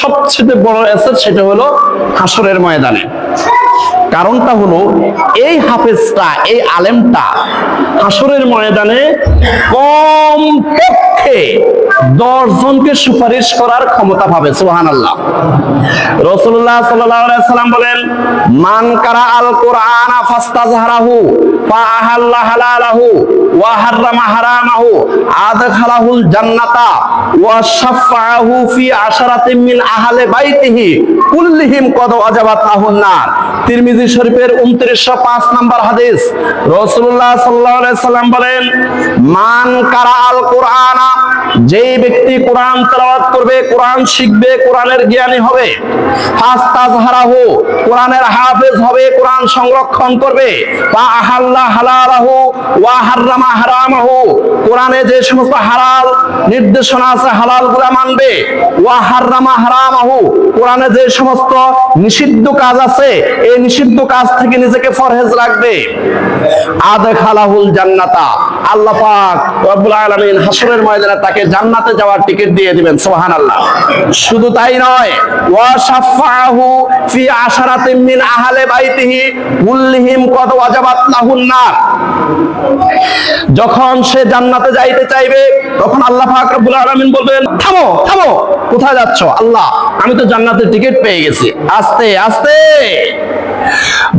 সবচেয়ে বড় অ্যাসেট সেটা হলো হাসরের ময়দানে। কারণটা হলো এই হাফেজটা, এই আলেমটা হাসরের ময়দানে কম পক্ষে দশ সুপারিশ করার ক্ষমতা পাবে সুহান আল্লাহ রসুল্লাহ সাল্লাম বলেন, মান কারা আল কোরআন ফাস্তাজহারাহু ফা আহাল্লা হালালাহু ওয়া হাররামা হারামাহু, আদখালাহুল জান্নাতা, ওয়া শাফাআহু ফি আশারাতিন বাইতিহি, কুল্লিহিম কদ ওয়াজাবাত লাহুন নার। তিরমিজি শরীফের 2905 নম্বর হাদিস। রাসূলুল্লাহ সাল্লাল্লাহু সাল্লাম বলেন, মান কারা আল কোরআনা যেই ব্যক্তি কোরআন তেলাওয়াত করবে, কোরআন শিখবে, কোরআনের জ্ঞানী হবে কোরআনের হাফেজ হবে, কোরআন সংরক্ষণ করবে, বা আহাল্লা ওয়া হারামাহু, কোরআনে যে সমস্ত হালাল নির্দেশনা আছে মানবে, ওয়া হারামাহু, কোরআনে যে সমস্ত নিষিদ্ধ কাজ আছে, এই নিষিদ্ধ কাজ থেকে নিজেকে ফরহেজ রাখবে। আদখালাহুল জান্নাতা, আল্লাহ পাক রব্বুল আলামিন হাসরের ময়দানে তাকে জান্নাতে যাওয়ার টিকিট দিয়ে দিবেন, সুবহানাল্লাহ। শুধু তাই নয় ওয়া শাফাআহু ফি আশারাতিন মিন আহলে বাইতিহি কুল্লিহিম কদ ওয়াজাবাত লাহুন নার। যখন সে জান্নাতে যাইতে চাইবে, তখন আল্লাহ পাক রব্বুল আলামিন বলবেন, থামো থামো, কোথায় যাচ্ছ? আল্লাহ, আমি তো জান্নাতের টিকিট পেয়ে গেছি। আস্তে আস্তে।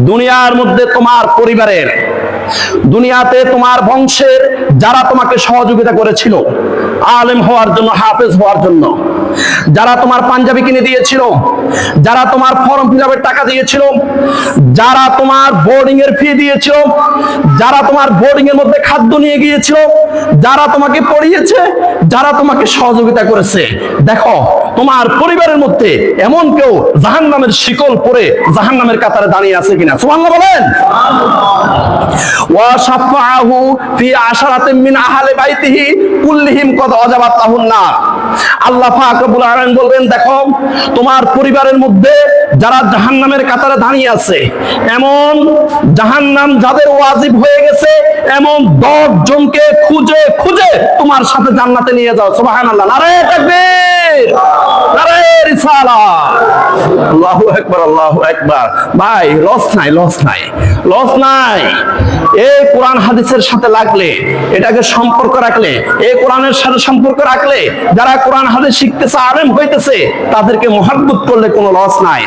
দুনিয়ার মধ্যে তোমার পরিবারের, দুনিয়াতে তোমার বংশের যারা তোমাকে সহযোগিতা করেছিল আলেম হওয়ার জন্য, হাফেজ হওয়ার জন্য। যারা তোমার পাঞ্জাবি কিনে দিয়েছিল, যারা তোমার ফর্ম ফিল টাকা দিয়েছিল, যারা তোমার বোর্ডিং এর ফি দিয়েছিল, যারা তোমার বোর্ডিং এর মধ্যে খাদ্য নিয়ে গিয়েছিল, যারা তোমাকে পড়িয়েছে, যারা তোমাকে সহযোগিতা করেছে। দেখো তোমার পরিবারের মধ্যে এমন কেউ জাহান নামের শিকল পরে জাহান নামের কাতারে দাঁড়িয়ে আছে কিনা? সুবহানাল্লাহ বলেন। বলবেন, দেখো, তোমার পরিবারের মধ্যে যারা জাহান্নামের কাতারে দাঁড়িয়ে আছে, এমন জাহান্নাম যাদের ওয়াজিব হয়ে গেছে, এমন দশ জনকে খুঁজে খুঁজে তোমার সাথে জান্নাতে নিয়ে যাও। সুবহানাল্লাহ। রিসালাত নাই নাই হাদিসের সাথে লাগলে, এটাকে সম্পর্ক রাখলে সাথে সম্পর্ক রাখলে, যারা কোরআন হাদিস শিখতেছে, আলেম হইতেছে, তাদেরকে মহাব্বত করলে কোনো লস নাই।